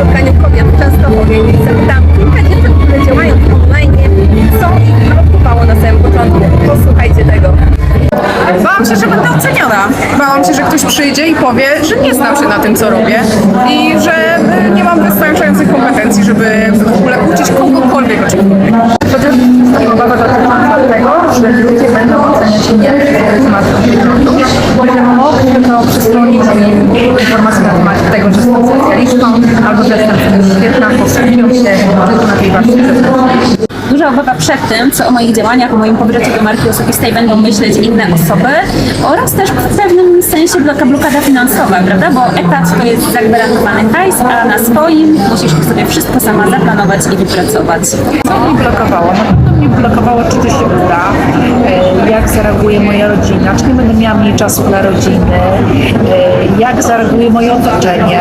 spotkaniu kobiet w Częstochowie i zapytałam kilka dziewczyn, które działają w online, co ich blokowało na samym początku. Posłuchajcie tego. Bałam się, że będę oceniona. Bałam się, że ktoś przyjdzie i powie, że nie znam się na tym, co robię i że y, nie mam wystarczających kompetencji, żeby w ogóle uczyć kogokolwiek o czymkolwiek. Chociaż obawa dotyczyła tego, że ludzie będą oceniać mnie na temat wyglądu, że mogę to przystronić mi informacji na temat tego, że zewnętrznej. Duża obawa przed tym, co o moich działaniach, o moim powrocie do marki osobistej będą myśleć inne osoby oraz też w pewnym sensie bloka, blokada finansowa, prawda? Bo etat to jest zagwarantowany hajs, a na swoim musisz sobie wszystko sama zaplanować i wypracować. Co mnie blokowało? Na pewno mnie blokowało, czy to się uda, e, jak zareaguje moja rodzina, czy nie będę miała mniej czasu dla rodziny, e, jak zareaguje moje otoczenie.